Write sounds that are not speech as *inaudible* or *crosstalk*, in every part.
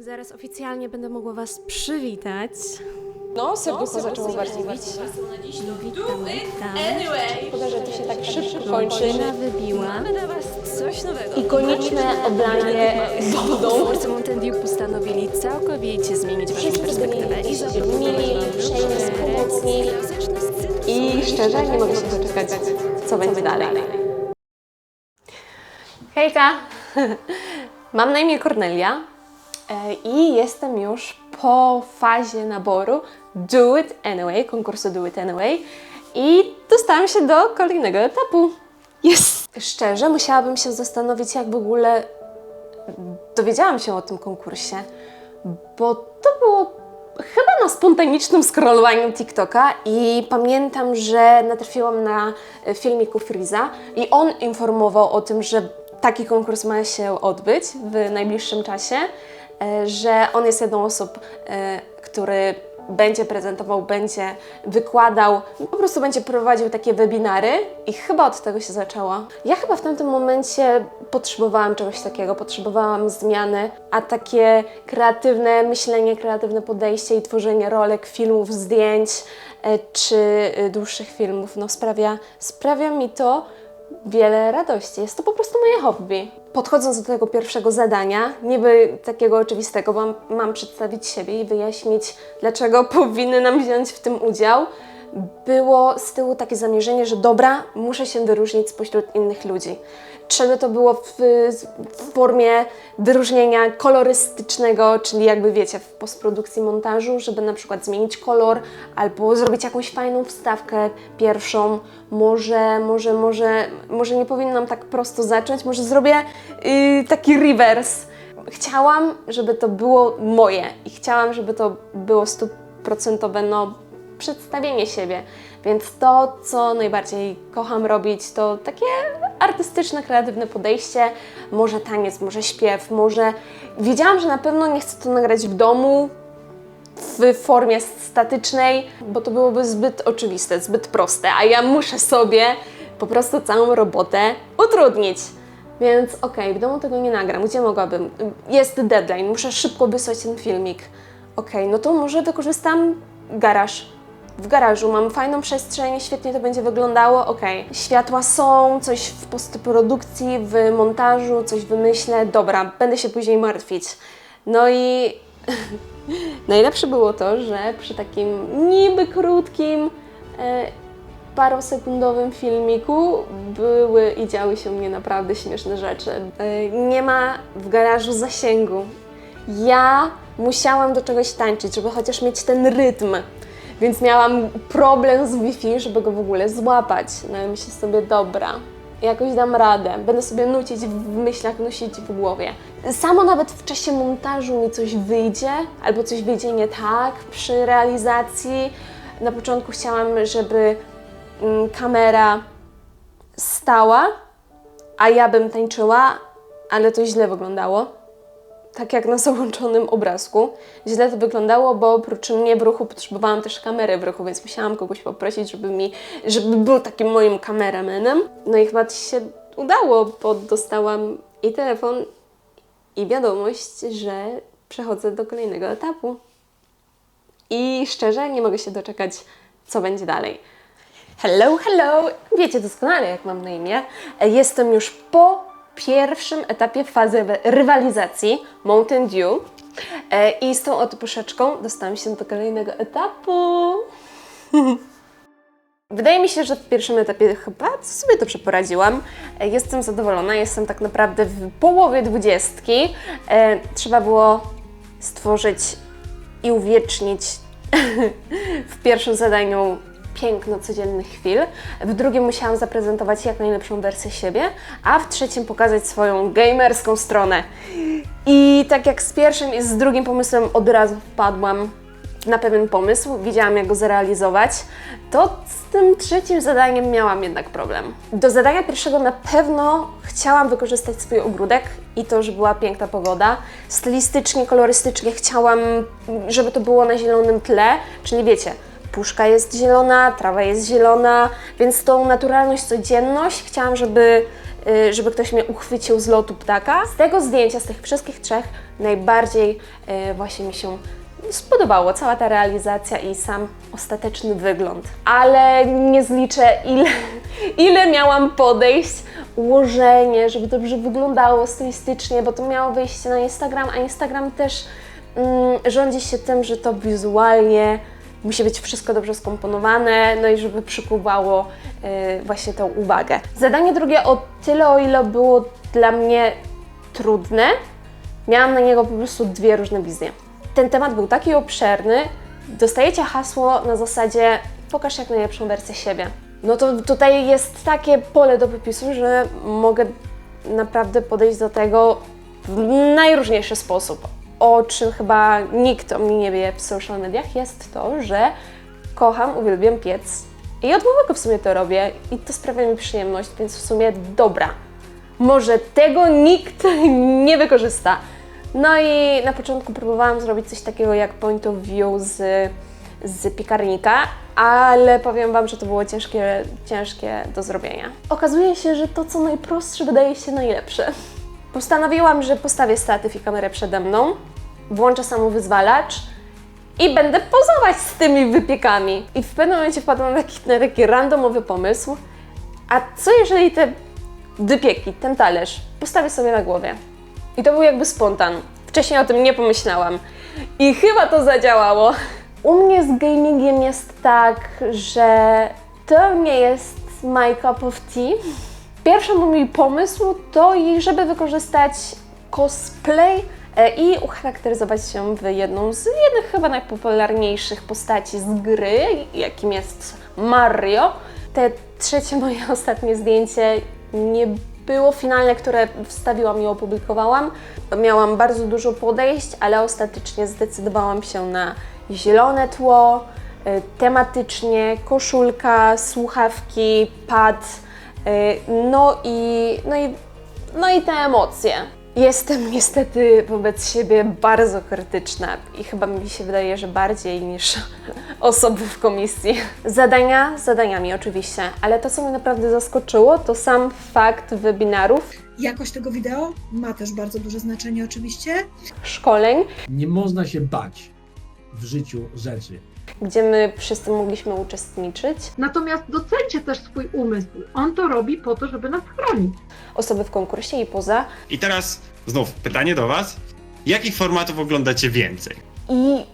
Zaraz oficjalnie będę mogła Was przywitać. No, serducho zaczęło bardziej bić. Witam, witam. Szkoda, że to się tak szybko kończy. Godzina wybiła. Mamy dla Was coś nowego. Ikoniczne oblanie wodą. Twórcy Mountain Dew postanowili całkowicie zmienić Waszą perspektywę i zaproponować mili, Wam uprzejmi, pomocni. klasyczny styl. I szczerze nie mogę się doczekać, co będzie dalej. Hejka! *laughs* Mam na imię Kornelia i jestem już po fazie naboru Do It Anyway, konkursu Do It Anyway i dostałam się do kolejnego etapu. Jest! Szczerze, musiałabym się zastanowić, jak w ogóle dowiedziałam się o tym konkursie, bo to było chyba na spontanicznym scrollowaniu TikToka i pamiętam, że natrafiłam na e, filmiku Freeza i on informował o tym, że taki konkurs ma się odbyć w najbliższym czasie, e, że on jest jedną osób, e, który będzie prezentował, będzie wykładał, po prostu będzie prowadził takie webinary i chyba od tego się zaczęło. Ja chyba w tamtym momencie potrzebowałam czegoś takiego, potrzebowałam zmiany, a takie kreatywne myślenie, kreatywne podejście i tworzenie rolek, filmów, zdjęć e, czy e, dłuższych filmów, no sprawia, sprawia mi to wiele radości. Jest to po prostu moje hobby. Podchodząc do tego pierwszego zadania, niby takiego oczywistego, bo mam, przedstawić siebie i wyjaśnić, dlaczego *laughs* powinnam wziąć w tym udział, było z tyłu takie zamierzenie, że dobra, muszę się wyróżnić spośród innych ludzi. Trzeba to było w, w formie wyróżnienia kolorystycznego, czyli jakby wiecie, w postprodukcji montażu, żeby na przykład zmienić kolor albo zrobić jakąś fajną wstawkę pierwszą. Może, może, może, może nie powinnam tak prosto zacząć, może zrobię yy, taki reverse. Chciałam, żeby to było moje i chciałam, żeby to było stuprocentowe, no przedstawienie siebie. Więc to, co najbardziej kocham robić, to takie artystyczne, kreatywne podejście. Może taniec, może śpiew, może. Wiedziałam, że na pewno nie chcę to nagrać w domu, w formie statycznej, bo to byłoby zbyt oczywiste, zbyt proste, a ja muszę sobie po prostu całą robotę utrudnić. Więc okej, w domu tego nie nagram. Gdzie mogłabym? Jest deadline, muszę szybko wysłać ten filmik. Okej, no to może wykorzystam garaż. W garażu mam fajną przestrzeń, świetnie to będzie wyglądało, okej. Światła są, coś w postprodukcji, w montażu, coś wymyślę, dobra, będę się później martwić. No i *laughs* Najlepsze było to, że przy takim niby krótkim, e, parosekundowym filmiku były i działy się mnie naprawdę śmieszne rzeczy. E, nie ma w garażu zasięgu. Ja musiałam do czegoś tańczyć, żeby chociaż mieć ten rytm. Więc miałam problem z Wi-Fi, żeby go w ogóle złapać. No i myślę sobie, dobra, jakoś dam radę. Będę sobie nucić w myślach, nosić w głowie. Samo nawet w czasie montażu mi coś wyjdzie, albo coś wyjdzie nie tak przy realizacji. Na początku chciałam, żeby mm, kamera stała, a ja bym tańczyła, ale to źle wyglądało. Tak jak na *laughs* załączonym obrazku. Źle to wyglądało, bo oprócz mnie w ruchu potrzebowałam też kamery w ruchu, więc musiałam kogoś poprosić, żeby mi, żeby był takim moim kameramanem. No i chyba się udało, bo dostałam i telefon, i wiadomość, że przechodzę do kolejnego etapu. I szczerze nie mogę się doczekać, co będzie dalej. Hello, hello! Wiecie doskonale, jak mam na imię. Jestem już po pierwszym etapie fazy rywalizacji Mountain Dew. E, I z tą oto dostałam się do kolejnego etapu. *laughs* Wydaje mi się, że w pierwszym etapie chyba sobie dobrze poradziłam. E, Jestem zadowolona, jestem tak naprawdę w połowie dwudziestki. E, Trzeba było stworzyć i uwiecznić *laughs* w pierwszym zadaniu piękno codziennych chwil. W drugim musiałam zaprezentować jak najlepszą wersję siebie, a w trzecim pokazać swoją gamerską stronę. I tak jak z pierwszym i z drugim pomysłem od razu wpadłam na pewien pomysł, wiedziałam jak go zrealizować, to z tym trzecim zadaniem miałam jednak problem. Do zadania pierwszego na pewno chciałam wykorzystać swój ogródek i to, że była piękna pogoda. Stylistycznie, kolorystycznie chciałam, żeby to było na zielonym tle, czyli wiecie, puszka jest zielona, trawa jest zielona, więc tą naturalność, codzienność chciałam, żeby y, żeby ktoś mnie uchwycił z lotu ptaka. Z tego zdjęcia, z tych wszystkich trzech, najbardziej y, właśnie mi się spodobało cała ta realizacja i sam ostateczny wygląd. Ale nie zliczę, ile, *laughs* ile miałam podejść, ułożenie, żeby dobrze wyglądało stylistycznie, bo to miało wyjść na Instagram, a Instagram też mm, rządzi się tym, że to wizualnie musi być wszystko dobrze skomponowane, no i żeby przykuwało y, właśnie tą uwagę. Zadanie drugie o tyle, o ile było dla mnie trudne, miałam na niego po prostu dwie różne wizje. Ten temat był taki obszerny, dostajecie hasło na zasadzie pokaż jak najlepszą wersję siebie. No to tutaj jest takie pole do popisu, że mogę naprawdę podejść do tego w najróżniejszy sposób. O czym chyba nikt o mnie nie wie w social mediach jest to, że kocham, uwielbiam piec i od małego w sumie to robię i to sprawia mi przyjemność, więc w sumie dobra. Może tego nikt *laughs* nie wykorzysta. No i na początku próbowałam zrobić coś takiego jak point of view z, z piekarnika, ale powiem Wam, że to było ciężkie, ciężkie do zrobienia. Okazuje się, że to co najprostsze wydaje się najlepsze. Postanowiłam, że postawię statyw i kamerę przede mną, włączę samowyzwalacz i będę pozować z tymi wypiekami. I w pewnym momencie wpadłam na taki, na taki randomowy pomysł, a co jeżeli te wypieki, ten talerz postawię sobie na głowie? I to był jakby spontan. Wcześniej o tym nie pomyślałam. I chyba to zadziałało. U mnie z gamingiem jest tak, że to nie jest my cup of tea. Pierwszy mój pomysł to, żeby wykorzystać cosplay e, i ucharakteryzować się w jedną z jednych chyba najpopularniejszych postaci z gry, jakim jest Mario. Te trzecie *laughs* moje ostatnie zdjęcie nie było finalne, które wstawiłam i opublikowałam. Miałam bardzo dużo podejść, ale ostatecznie zdecydowałam się na zielone tło, y, tematycznie, koszulka, słuchawki, pad, no i, no i, no i te emocje. Jestem niestety wobec siebie bardzo krytyczna i chyba mi się wydaje, że bardziej niż *laughs* osoby w komisji. Zadania zadaniami oczywiście, ale to co mnie naprawdę zaskoczyło to sam fakt webinarów, Jakość tego wideo ma też bardzo duże znaczenie oczywiście. szkoleń, Nie można się bać w życiu rzeczy. Gdzie my wszyscy mogliśmy uczestniczyć. Natomiast docencie też swój umysł. On to robi po to, żeby nas chronić. Osoby w konkursie i poza. I teraz znów pytanie do Was. Jakich formatów oglądacie więcej? I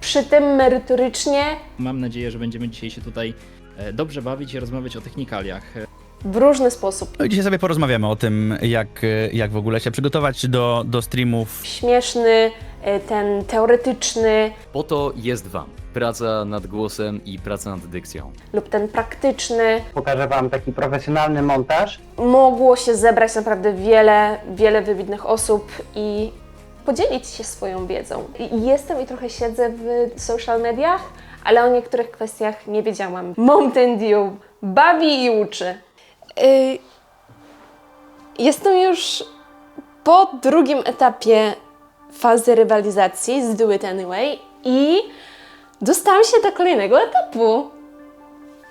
przy tym merytorycznie Mam nadzieję, że będziemy dzisiaj się tutaj e, dobrze bawić i rozmawiać o technikaliach. E, w różny sposób. No i dzisiaj sobie porozmawiamy o tym, jak, jak w ogóle się przygotować do, do streamów. Śmieszny, y, ten teoretyczny Po to jest Wam praca nad głosem i praca nad dykcją. lub ten praktyczny. Pokażę Wam taki profesjonalny montaż. Mogło się zebrać naprawdę wiele, wiele wybitnych osób i podzielić się swoją wiedzą. I Jestem i trochę siedzę w social mediach, ale o niektórych kwestiach nie wiedziałam. Mountain Dew bawi i uczy. Y, Jestem już po drugim etapie fazy rywalizacji z Do It Anyway i dostałam się do kolejnego etapu.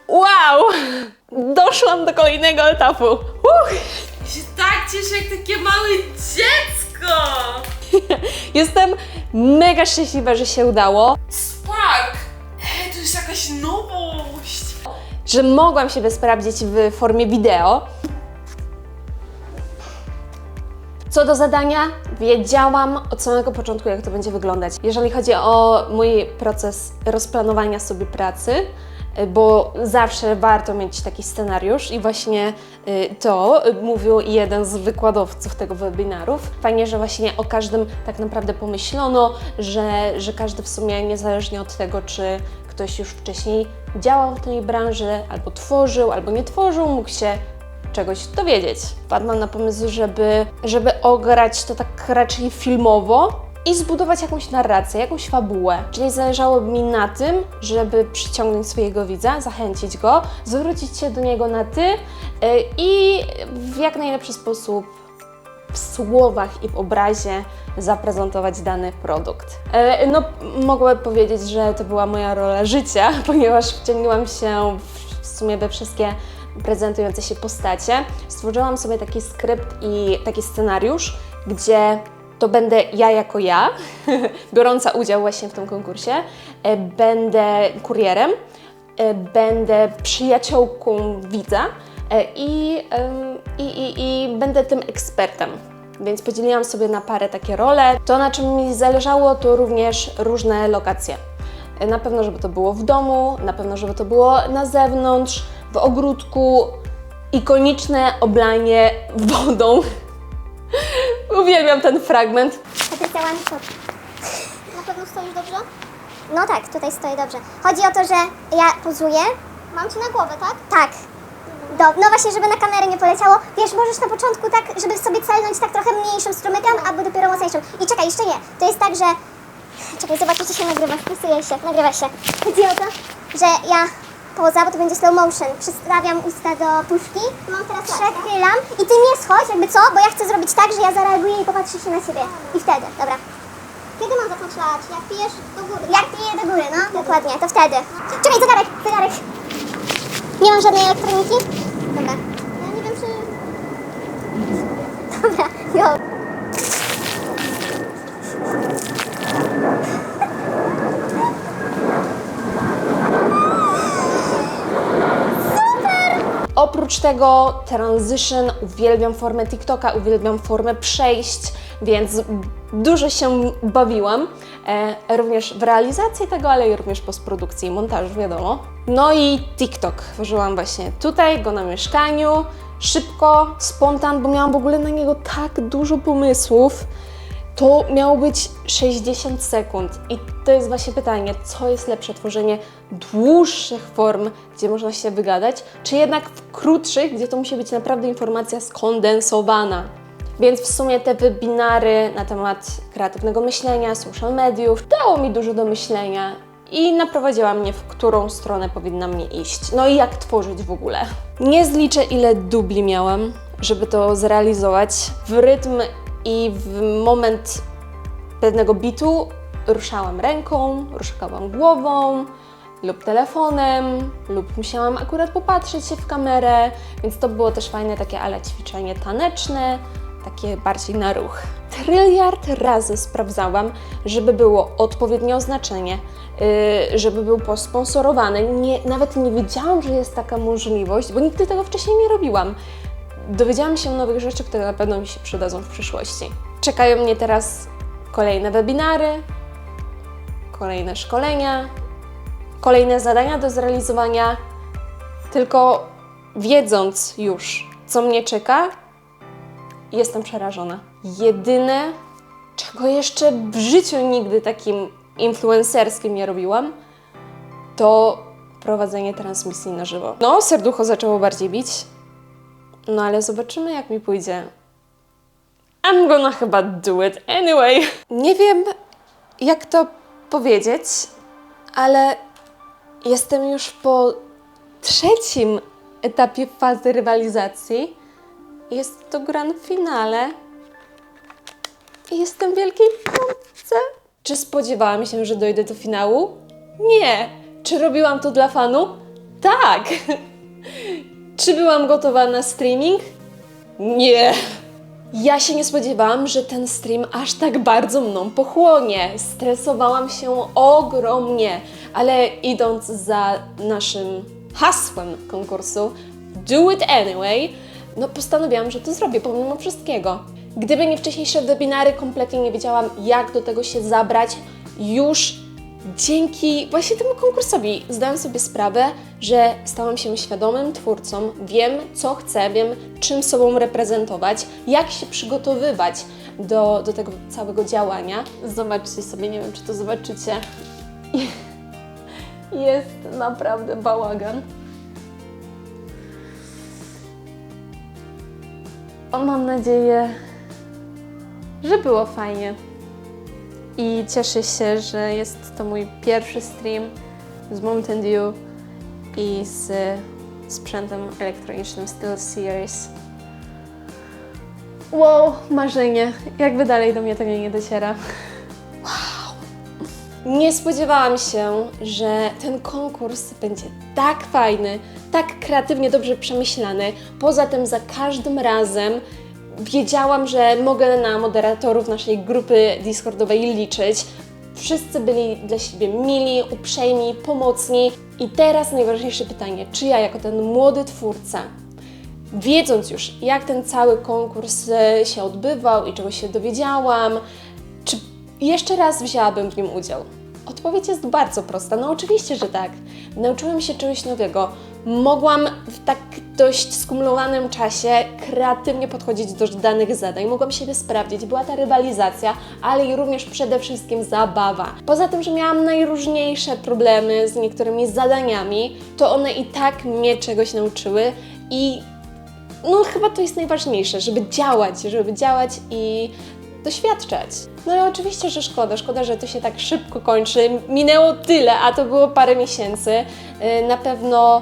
Wow! Doszłam do kolejnego etapu. Uch! się tak cieszę jak takie małe dziecko! *laughs* Jestem mega szczęśliwa, że się udało, Spark! Ej, to jest jakaś nowość! że mogłam siebie sprawdzić w formie wideo. Co do zadania, wiedziałam od samego początku, jak to będzie wyglądać. Jeżeli chodzi o mój proces rozplanowania sobie pracy, y, bo zawsze warto mieć taki scenariusz i właśnie y, to mówił jeden z wykładowców tego webinarów. Fajnie, że właśnie o każdym tak naprawdę pomyślono, że, że każdy w sumie niezależnie od tego, czy ktoś już wcześniej działał w tej branży, albo tworzył, albo nie tworzył, mógł się czegoś dowiedzieć. Wpadłam na pomysł, żeby, żeby ograć to tak raczej filmowo i zbudować jakąś narrację, jakąś fabułę. Czyli zależało mi na tym, żeby przyciągnąć swojego widza, zachęcić go, zwrócić się do niego na ty yy, i w jak najlepszy sposób w słowach i w obrazie zaprezentować dany produkt. E, No, mogę powiedzieć, że to była moja rola życia, *laughs* ponieważ wciągnęłam się w sumie we wszystkie prezentujące się postacie. Stworzyłam sobie taki skrypt i taki scenariusz, gdzie to będę ja jako ja, *laughs* biorąca udział właśnie w tym konkursie. E, Będę kurierem, e, będę przyjaciółką widza e, i, i, i, i będę tym ekspertem. Więc podzieliłam sobie na parę takie role. To, na czym mi zależało, to również różne lokacje. Na pewno, żeby to było w domu, na pewno, żeby to było na zewnątrz, w ogródku. Ikoniczne oblanie wodą. *laughs* Uwielbiam ten fragment. Łaniszuk. Na pewno stoisz dobrze? No tak, tutaj stoję dobrze. Chodzi o to, że ja pozuję. Mam cię na głowę, tak? Tak. Do, no właśnie, żeby na kamerę nie poleciało. Wiesz, możesz na początku tak, żeby sobie celnąć tak trochę mniejszym strumykiem, albo dopiero mocniejszym. I czekaj, jeszcze nie. To jest tak, że... Czekaj, zobaczcie, czy się nagrywa. Wpisuję się, nagrywa się. Chodzi o to, że ja poza, bo to będzie slow motion, przystawiam usta do puszki. Mam teraz Przechylam i ty nie schodź, jakby co, bo ja chcę zrobić tak, że ja zareaguję i popatrzę się na ciebie. I wtedy, dobra. Kiedy mam zacząć lać? Jak pijesz do góry? Jak piję do góry, no. Dokładnie, to wtedy. Czekaj, zegarek, zegarek. Nie mam żadnej elektroniki? Dobra. Ja nie wiem, czy... Dobra, jo. Oprócz tego transition, uwielbiam formę TikToka, uwielbiam formę przejść, więc dużo się bawiłam. E, również w realizacji tego, ale i również postprodukcji i montażu, wiadomo. No i TikTok. Użyłam właśnie tutaj, go na mieszkaniu. Szybko, spontan, bo miałam w ogóle na niego tak dużo pomysłów. To miało być 60 sekund. I to jest właśnie pytanie, co jest lepsze, tworzenie dłuższych form, gdzie można się wygadać, czy jednak w krótszych, gdzie to musi być naprawdę informacja skondensowana. Więc w sumie te webinary na temat kreatywnego myślenia, social mediów dało mi dużo do myślenia i naprowadziła mnie, w którą stronę powinna mnie iść. No i jak tworzyć w ogóle. Nie zliczę, ile dubli miałam, żeby to zrealizować. W rytm i w moment pewnego bitu ruszałam ręką, ruszałam głową lub telefonem, lub musiałam akurat popatrzeć się w kamerę, więc to było też fajne takie ale ćwiczenie taneczne, takie bardziej na ruch. Tryliard razy sprawdzałam, żeby było odpowiednie oznaczenie, yy, żeby był posponsorowany. Nie, nawet nie wiedziałam, że jest taka możliwość, bo nigdy tego wcześniej nie robiłam. Dowiedziałam się nowych rzeczy, które na pewno mi się przydadzą w przyszłości. Czekają mnie teraz kolejne webinary, kolejne szkolenia, kolejne zadania do zrealizowania. Tylko wiedząc już, co mnie czeka, jestem przerażona. Jedyne, czego jeszcze w życiu nigdy takim influencerskim nie robiłam, to prowadzenie transmisji na żywo. No, serducho zaczęło bardziej bić, no ale zobaczymy, jak mi pójdzie. I'm gonna chyba do it anyway. Nie wiem, jak to powiedzieć, ale jestem już po trzecim etapie fazy rywalizacji. Jest to grand finale. I jestem w wielkiej pompce. Czy spodziewałam się, że dojdę do finału? Nie. Czy robiłam to dla fanu? Tak. Czy byłam gotowa na streaming? Nie. Ja się nie spodziewałam, że ten stream aż tak bardzo mną pochłonie. Stresowałam się ogromnie, ale idąc za naszym hasłem konkursu Do It Anyway, no postanowiłam, że to zrobię pomimo wszystkiego. Gdyby nie wcześniejsze webinary, kompletnie nie wiedziałam, jak do tego się zabrać. Już dzięki właśnie temu konkursowi zdałam sobie sprawę, że stałam się świadomym twórcą, wiem co chcę, wiem czym sobą reprezentować, jak się przygotowywać do, do tego całego działania. Zobaczcie sobie, nie wiem czy to zobaczycie. *laughs* Jest naprawdę bałagan. O, mam nadzieję, że było fajnie. I cieszę się, że jest to mój pierwszy stream z Mountain Dew i z sprzętem elektronicznym SteelSeries. Wow, marzenie. Jakby dalej do mnie to nie, dociera. Wow. Nie spodziewałam się, że ten konkurs będzie tak fajny, tak kreatywnie dobrze przemyślany. Poza tym za każdym razem wiedziałam, że mogę na moderatorów naszej grupy Discordowej liczyć. Wszyscy byli dla siebie mili, uprzejmi, pomocni. I teraz najważniejsze pytanie, czy ja jako ten młody twórca, wiedząc już jak ten cały konkurs e, się odbywał i czego się dowiedziałam, czy jeszcze raz wzięłabym w nim udział? Odpowiedź jest bardzo prosta. No oczywiście, że tak. Nauczyłam się czegoś nowego. Mogłam w tak dość skumulowanym czasie kreatywnie podchodzić do danych zadań. Mogłam siebie sprawdzić. Była ta rywalizacja, ale i również przede wszystkim zabawa. Poza tym, że miałam najróżniejsze problemy z niektórymi zadaniami, to one i tak mnie czegoś nauczyły i no chyba to jest najważniejsze, żeby działać, żeby działać i doświadczać. No i oczywiście, że szkoda, szkoda, że to się tak szybko kończy. Minęło tyle, a to było parę miesięcy. Yy, Na pewno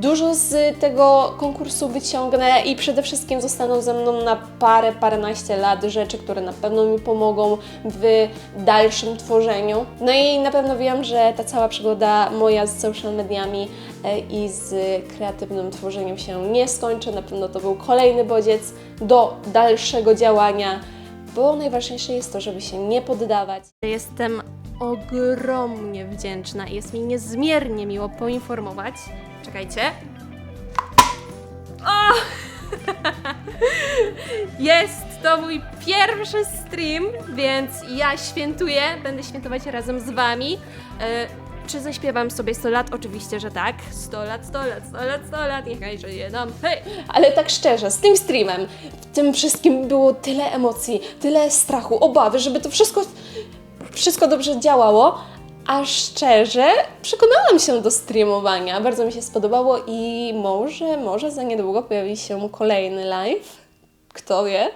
dużo z tego konkursu wyciągnę i przede wszystkim zostaną ze mną na parę, paręnaście lat rzeczy, które na pewno mi pomogą w dalszym tworzeniu. No i na pewno wiem, że ta cała przygoda moja z social mediami e, i z kreatywnym tworzeniem się nie skończy. Na pewno to był kolejny bodziec do dalszego działania, bo najważniejsze jest to, żeby się nie poddawać. Jestem ogromnie wdzięczna i jest mi niezmiernie miło poinformować. Czekajcie. O! *laughs* Jest to mój pierwszy stream, więc ja świętuję, będę świętować razem z Wami. E, czy zaśpiewam sobie 100 lat? Oczywiście, że tak. 100 lat, 100 lat, 100 lat, 100 lat, niechaj żyje nam. Hej! Ale tak szczerze, z tym streamem, w tym wszystkim było tyle emocji, tyle strachu, obawy, żeby to wszystko, wszystko dobrze działało. A szczerze, przekonałam się do streamowania. Bardzo mi się spodobało i może, może za niedługo pojawi się kolejny live. Kto wie?